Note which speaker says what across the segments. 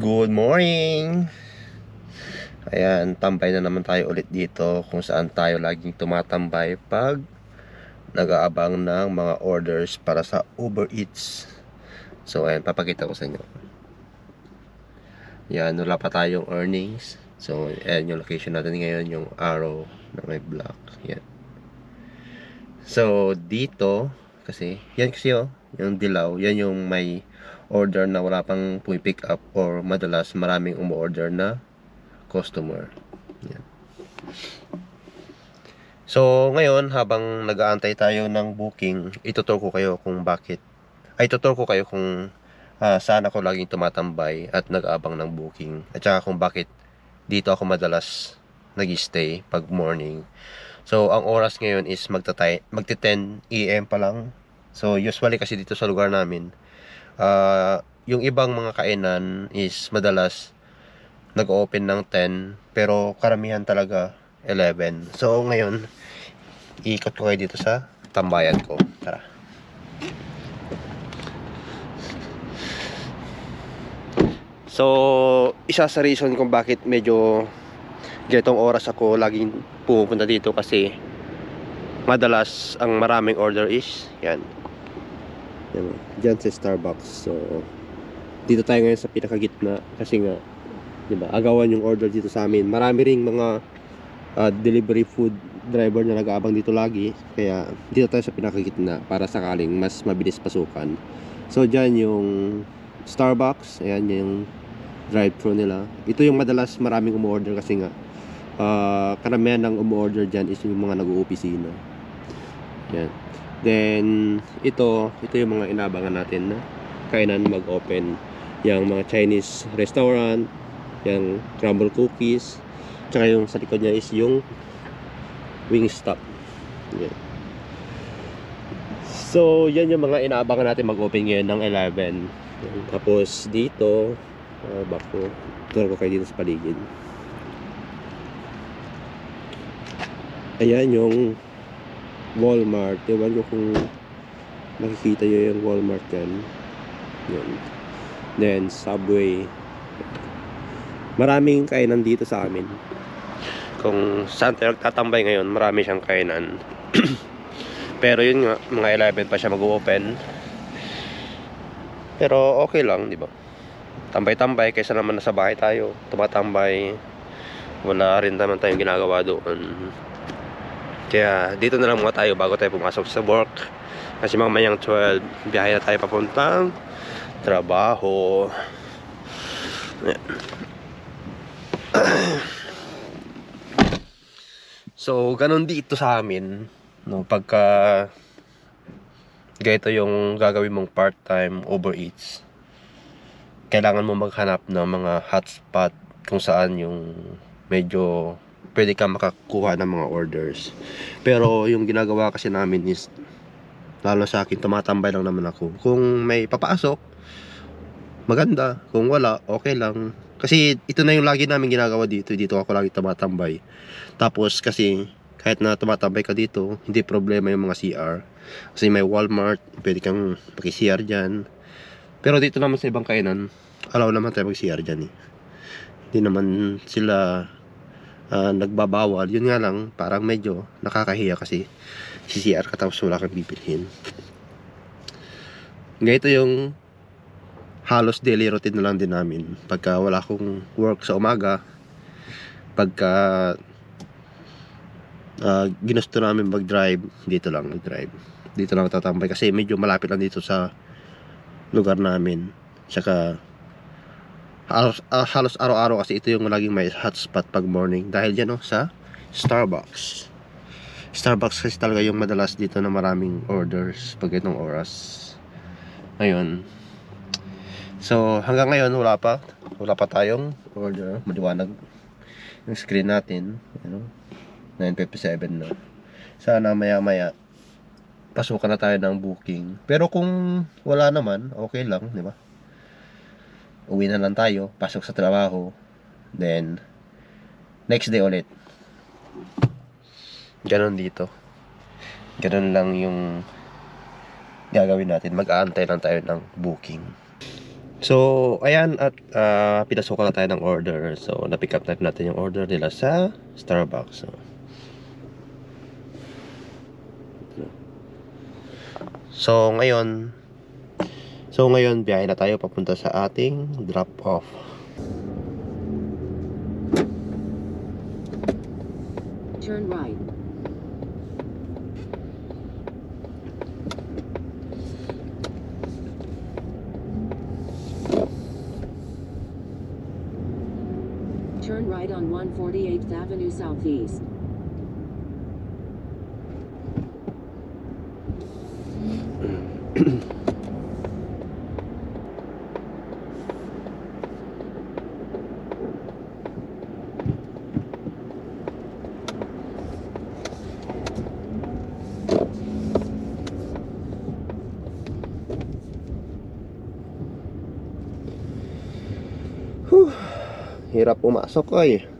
Speaker 1: Good morning! Ayan, tambay na naman tayo ulit dito kung saan tayo laging tumatambay pag nag-aabang ng mga orders para sa Uber Eats. So, ayan, papakita ko sa inyo. Yan, wala pa tayong earnings. So, ayan yung location natin ngayon, yung arrow na may block. Yan. So, dito, kasi, yan kasi oh, yung dilaw, yan yung may order na wala pang pumipick up or madalas maraming umu-order na customer. Yan. So, ngayon, habang nag-aantay tayo ng booking, itutur ko kayo kung bakit, ay tutur ko kayo kung ah, saan ako laging tumatambay at nag-aabang ng booking. At saka kung bakit dito ako madalas nag-stay pag morning. So, ang oras ngayon is magtatay, magti 10 AM pa lang. So, usually kasi dito sa lugar namin, ah, yung ibang mga kainan is madalas nag-open ng 10, pero karamihan talaga 11. So, ngayon, ikot ko kayo dito sa tambayan ko. Tara. So, isa sa reason kung bakit medyo ganitong oras ako laging pupunta dito kasi madalas ang maraming order is yan. Yan, dyan sa Starbucks. So, dito tayo ngayon sa pinakagitna kasi nga, di ba, agawan yung order dito sa amin. Marami ring mga ah, delivery food driver na nag-aabang dito lagi. Kaya, dito tayo sa pinakagitna para sakaling mas mabilis pasukan. So, dyan yung Starbucks. Ayan yung drive-thru nila. Ito yung madalas maraming umorder kasi nga ah, karamihan ng umorder dyan is yung mga nag-uopisina. Yan. Then, ito, ito yung mga inabangan natin na kainan mag-open. Yung mga Chinese restaurant, yung crumble cookies, tsaka yung sa likod niya is yung Wingstop. Yan. So, yan yung mga inaabangan natin mag-open ngayon ng 11. Yan. Tapos, dito, uh, back ko, turo ko kayo dito sa paligid. Ayan yung Walmart. Ewan ko kung nakikita nyo yung Walmart yan. Yan. Then, Subway. Maraming kainan dito sa amin. Kung saan tayo nagtatambay ngayon, marami siyang kainan. Pero yun nga, mga 11 pa siya mag-open. Pero okay lang, di ba? Tambay-tambay kaysa naman nasa bahay tayo. Tumatambay. Wala rin naman tayong ginagawa doon. Kaya dito na lang muna tayo bago tayo pumasok sa work. Kasi mamayang 12, biyahe na tayo papuntang trabaho. So, ganun dito sa amin. No, pagka ganito yung gagawin mong part-time Uber Eats, kailangan mo maghanap ng mga hotspot kung saan yung medyo pwede ka makakuha ng mga orders. Pero yung ginagawa kasi namin is lalo sa akin tumatambay lang naman ako. Kung may papasok, maganda. Kung wala, okay lang. Kasi ito na yung lagi namin ginagawa dito. Dito ako lagi tumatambay. Tapos kasi kahit na tumatambay ka dito, hindi problema yung mga CR. Kasi may Walmart, pwede kang paki-CR dyan. Pero dito naman sa ibang kainan, allow naman tayo mag-CR dyan eh. Hindi naman sila ah, nagbabawal. Yun nga lang, parang medyo nakakahiya kasi CCR ka tapos wala kang bibilhin. Ganito yung halos daily routine na lang din namin. Pagka wala akong work sa umaga, pagka ah, ginusto namin mag-drive, dito lang mag-drive. Dito lang tatambay kasi medyo malapit lang dito sa lugar namin. Tsaka halos, halos araw-araw kasi ito yung laging may hotspot pag morning dahil dyan oh, sa Starbucks. Starbucks kasi talaga yung madalas dito na maraming orders pag itong oras. Ngayon. So, hanggang ngayon wala pa. Wala pa tayong order. Maliwanag yung screen natin. Ano? 9.57 na. Sana maya-maya pasukan na tayo ng booking. Pero kung wala naman, okay lang, di ba? Uwi na lang tayo, pasok sa trabaho. Then, next day ulit. Ganon dito. Ganon lang yung gagawin natin. Mag-aantay lang tayo ng booking. So, ayan at uh, pinasukan na tayo ng order. So, na-pick up na natin yung order nila sa Starbucks. So, so ngayon, so ngayon biyahe na tayo papunta sa ating drop off.
Speaker 2: Turn right. Turn right on 148th Avenue Southeast.
Speaker 1: Hirap pumasok ay.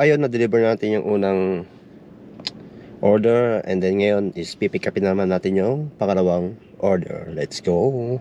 Speaker 1: Ayun, na-deliver natin yung unang order and then ngayon is pipick upin naman natin yung pangalawang order. Let's go!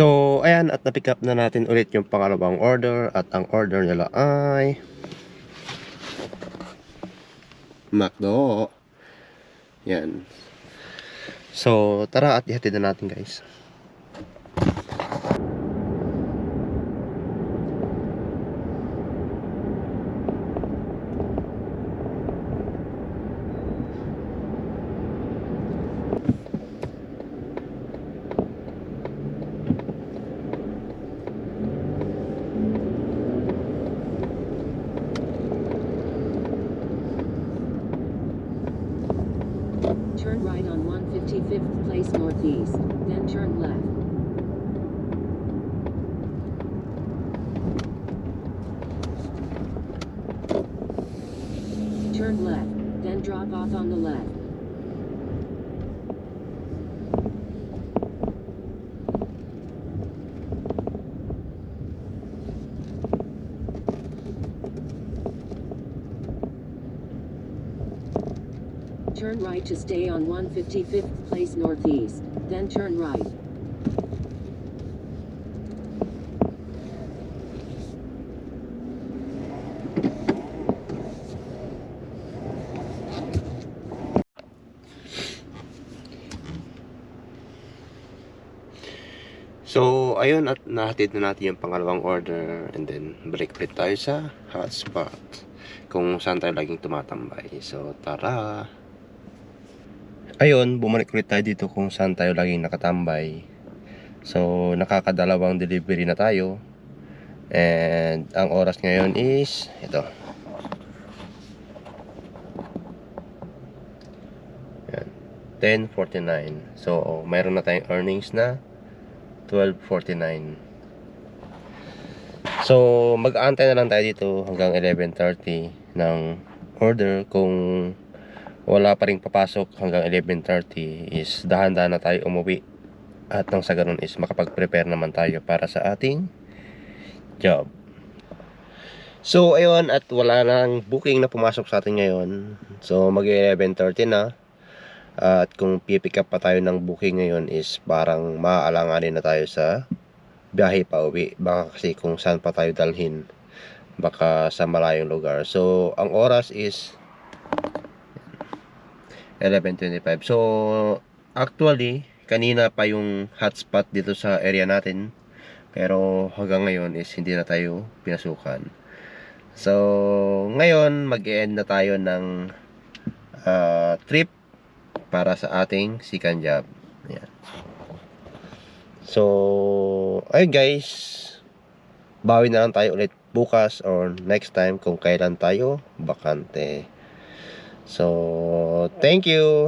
Speaker 1: So, ayan, at na-pick up na natin ulit yung pangalawang order at ang order nila ay McDo. Yan. So, tara at ihatid na natin guys.
Speaker 2: Right on 155th Place Northeast, then turn left. Turn left, then drop off on the left. Turn right to stay on 155th Place Northeast, then turn right.
Speaker 1: So, ayun at nahatid na natin yung pangalawang order and then break ulit tayo sa hotspot kung saan tayo laging tumatambay. So, tara! Ayun, bumalik ulit tayo dito kung saan tayo laging nakatambay. So, nakakadalawang delivery na tayo. And ang oras ngayon is ito. Yan. 10.49. So, mayroon na tayong earnings na 12.49 So mag-aantay na lang tayo dito hanggang 11.30 ng order kung wala pa rin papasok hanggang 11.30 is dahan-dahan na tayo umuwi at nang sa ganun is makapag-prepare naman tayo para sa ating job So ayun at wala nang booking na pumasok sa atin ngayon so mag 11.30 na at kung pipick up pa tayo ng booking ngayon is parang maaalanganin na tayo sa biyahe pa uwi. Baka kasi kung saan pa tayo dalhin. Baka sa malayong lugar. So, ang oras is 11.25. So, actually, kanina pa yung hotspot dito sa area natin. Pero hanggang ngayon is hindi na tayo pinasukan. So, ngayon mag-end na tayo ng ah, trip para sa ating second job. Yan. So, ayun guys. Bawi na lang tayo ulit bukas or next time kung kailan tayo bakante. So, thank you.